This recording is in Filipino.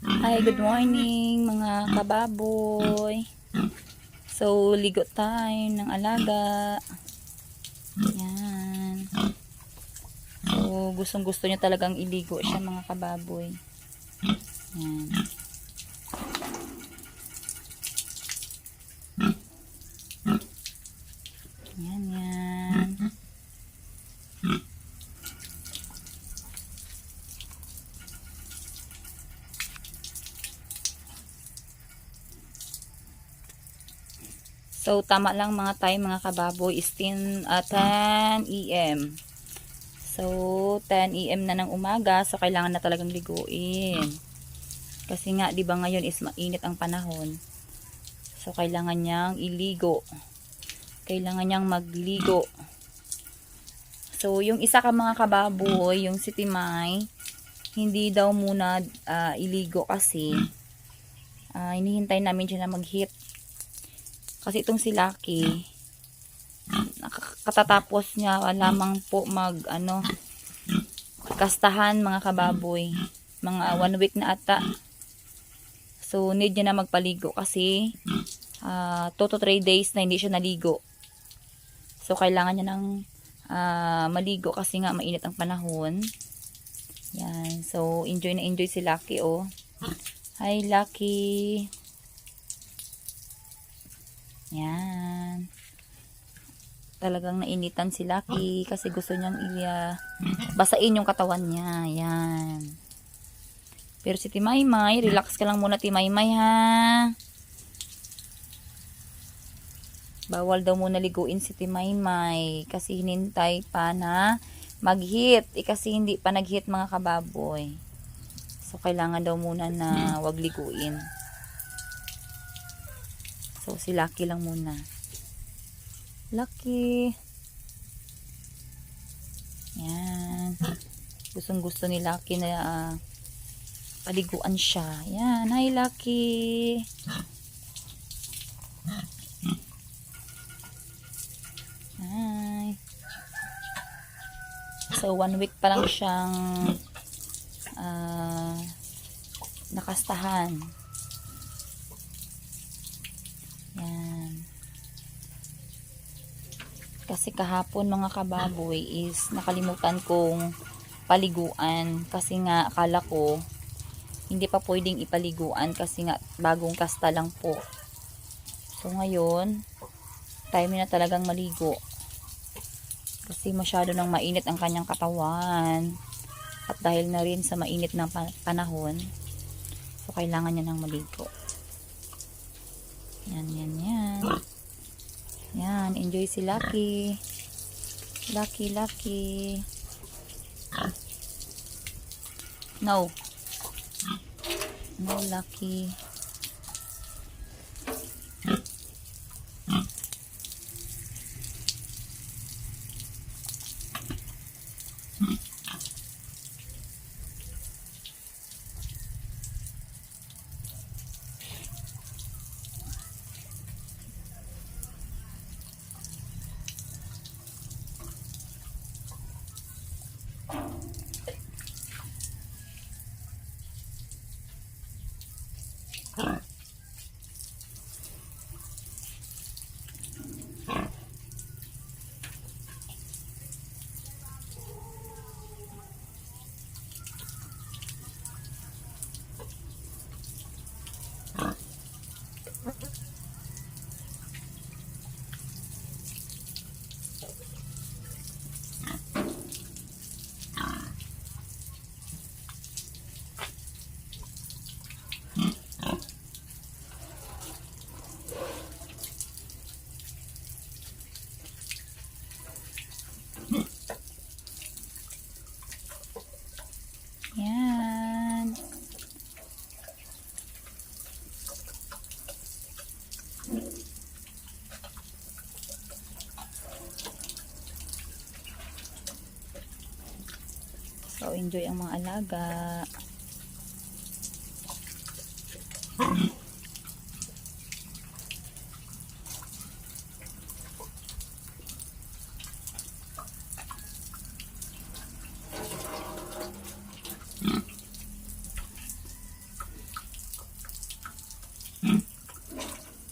Hi, good morning mga kababoy. So, ligo time ng alaga. Yan. So, gustong gusto niya talagang iligo siya mga kababoy. Yan, So, tama lang mga time, mga kababoy, is 10, ah, 10 a.m. So, 10 a.m. na ng umaga, so kailangan na talagang liguin. Kasi nga, di ba ngayon is mainit ang panahon. So, kailangan niyang iligo. Kailangan niyang magligo. So, yung isa ka mga kababoy, yung si Timay, hindi daw muna ah, iligo kasi ah, hinihintay namin siya na mag-hit kasi itong si Lucky, katatapos niya lamang po mag, ano, kastahan mga kababoy. Mga one week na ata. So, need niya na magpaligo kasi 2 to 3 days na hindi siya naligo. So, kailangan niya ng ah, maligo kasi nga mainit ang panahon. Yan. So, enjoy na enjoy si Lucky, oh. Hi, Lucky. Yan. Talagang nainitan si Lucky kasi gusto niyang iya basain yung katawan niya. Yan. Pero si Timaymay, relax ka lang muna Timaymay ha. Bawal daw muna liguin si Timaymay kasi hinintay pa na mag-hit. Eh, kasi hindi pa nag-hit mga kababoy. So, kailangan daw muna na wag liguin. So, si Lucky lang muna. Lucky. Yan. Gustong gusto ni Lucky na ah, paliguan siya. Yan. Hi, Lucky. Hi. So, one week pa lang siyang ah, nakastahan. Yan. Kasi kahapon mga kababoy is nakalimutan kong paliguan kasi nga akala ko hindi pa pwedeng ipaliguan kasi nga bagong kasta lang po. So ngayon, time na talagang maligo. Kasi masyado nang mainit ang kanyang katawan. At dahil na rin sa mainit ng pa- panahon, so kailangan niya nang maligo. Yan, yan, yan. Yan, enjoy si Lucky. Lucky, Lucky. No. No, Lucky. Yan. So, enjoy ang mga alaga.